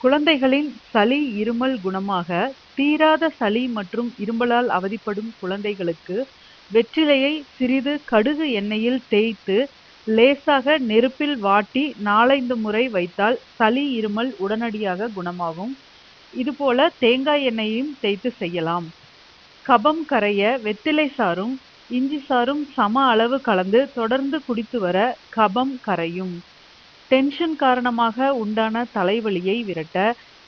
குழந்தைகளின் சளி இருமல் குணமாக தீராத சளி மற்றும் இருமலால் அவதிப்படும் குழந்தைகளுக்கு வெற்றிலையை சிறிது கடுகு எண்ணெயில் தேய்த்து லேசாக நெருப்பில் வாட்டி நாலைந்து முறை வைத்தால் சளி இருமல் உடனடியாக குணமாகும். இதுபோல தேங்காய் எண்ணெயையும் தேய்த்து செய்யலாம். கபம் கரைய வெத்திலை சாறும் இஞ்சி சாறும் சம அளவு கலந்து தொடர்ந்து குடித்து வர கபம் கரையும். டென்ஷன் காரணமாக உண்டான தலைவலியை விரட்ட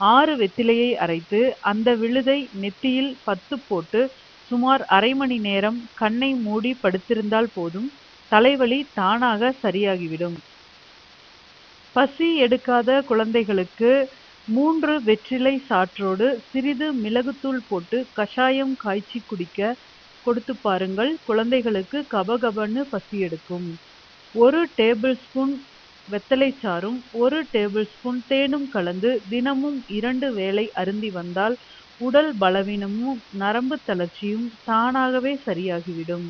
ஆறு வெத்திலையை அரைத்து அந்த விழுதை நெத்தியில் பத்து போட்டு சுமார் அரை மணி நேரம் கண்ணை மூடி படுத்திருந்தால் போதும் தலைவலி தானாக சரியாகிவிடும். பசி எடுக்காத குழந்தைகளுக்கு மூன்று வெற்றிலை சாற்றோடு சிறிது மிளகுத்தூள் போட்டு கஷாயம் காய்ச்சி குடிக்க கொடுத்து பாருங்கள். குழந்தைகளுக்கு கபகபன்னு பசி எடுக்கும். ஒரு டேபிள் ஸ்பூன் வெத்தலை சாறும் ஒரு டேபிள் ஸ்பூன் தேனும் கலந்து தினமும் இரண்டு வேளை அருந்தி வந்தால் உடல் பலவீனமும் நரம்பு தளர்ச்சியும் தானாகவே சரியாகிவிடும்.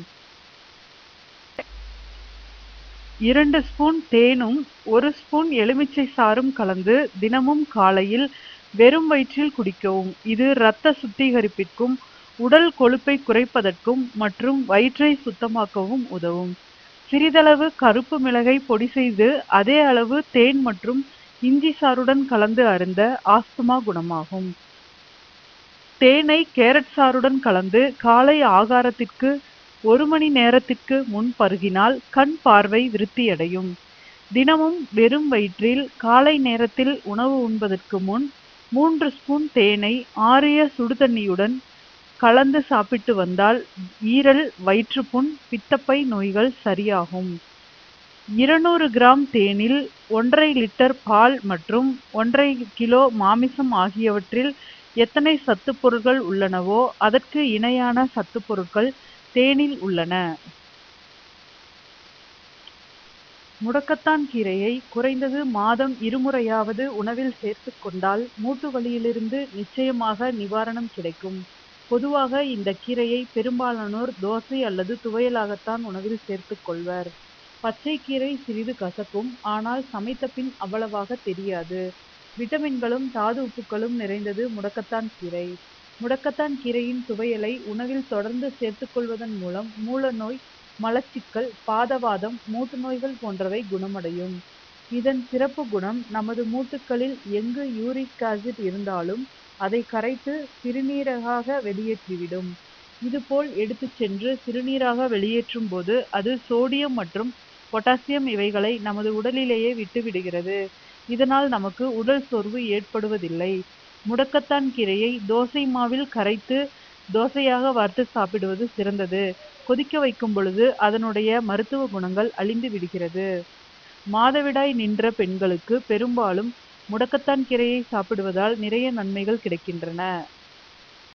இரண்டு ஸ்பூன் தேனும் ஒரு ஸ்பூன் எலுமிச்சை சாறும் கலந்து தினமும் காலையில் வெறும் வயிற்றில் குடிக்கவும். இது இரத்த சுத்திகரிப்பிற்கும் உடல் கொழுப்பை குறைப்பதற்கும் மற்றும் வயிற்றை சுத்தமாக்கவும் உதவும். சிறிதளவு கருப்பு மிளகை பொடி செய்து அதே அளவு தேன் மற்றும் இஞ்சி சாறுடன் கலந்து அருந்த ஆஸ்துமா குணமாகும். தேனை கேரட் சாறுடன் கலந்து காலை ஆகாரத்திற்கு ஒரு மணி நேரத்திற்கு முன் பருகினால் கண் பார்வை விருத்தியடையும். தினமும் வெறும் வயிற்றில் காலை நேரத்தில் உணவு உண்பதற்கு முன் மூன்று ஸ்பூன் தேனை ஆறிய சுடுதண்ணியுடன் கலந்து சாப்பிட்டு வந்தால் ஈரல் வயிற்றுப்புண் பித்தப்பை நோய்கள் சரியாகும். இருநூறு கிராம் தேனில் ஒன்றரை லிட்டர் பால் மற்றும் ஒன்றரை கிலோ மாமிசம் ஆகியவற்றில் எத்தனை சத்து பொருட்கள் உள்ளனவோ அதற்கு இணையான சத்து பொருட்கள் தேனில் உள்ளன. முடக்கத்தான் கீரையை குறைந்தது மாதம் இருமுறையாவது உணவில் சேர்த்துக்கொண்டால் மூட்டு வலியிலிருந்து நிச்சயமாக நிவாரணம் கிடைக்கும். பொதுவாக இந்த கீரையை பெரும்பாலானோர் தோசை அல்லது துவையலாகத்தான் உணவில் சேர்த்துக் கொள்வர். பச்சை கீரை சிறிது கசக்கும் ஆனால் சமைத்த பின் அவ்வளவாக தெரியாது. விட்டமின்களும் தாது உப்புக்களும் நிறைந்தது முடக்கத்தான் கீரை. முடக்கத்தான் கீரையின் துவையலை உணவில் தொடர்ந்து சேர்த்துக் கொள்வதன் மூலம் மூல நோய் மலச்சிக்கல் பாதவாதம் மூட்டு நோய்கள் போன்றவை குணமடையும். இதன் சிறப்பு குணம் நமது மூட்டுக்களில் எங்கு யூரிக் ஆசிட் இருந்தாலும் அதை கரைத்து சிறுநீரகாக வெளியேற்றிவிடும். இதுபோல் எடுத்துச் சென்று சிறுநீராக வெளியேற்றும் போது அது சோடியம் மற்றும் பொட்டாசியம் இவைகளை நமது உடலிலேயே விட்டுவிடுகிறது. இதனால் நமக்கு உடல் சோர்வு ஏற்படுவதில்லை. முடக்கத்தான் கீரையை தோசை மாவில் கரைத்து தோசையாக வறுத்து சாப்பிடுவது சிறந்தது. கொதிக்க வைக்கும் பொழுது அதனுடைய மருத்துவ குணங்கள் அழிந்து விடுகிறது. மாதவிடாய் நின்ற பெண்களுக்கு பெரும்பாலும் முடக்கத்தான் கீரையை சாப்பிடுவதால் நிறைய நன்மைகள் கிடைக்கின்றன.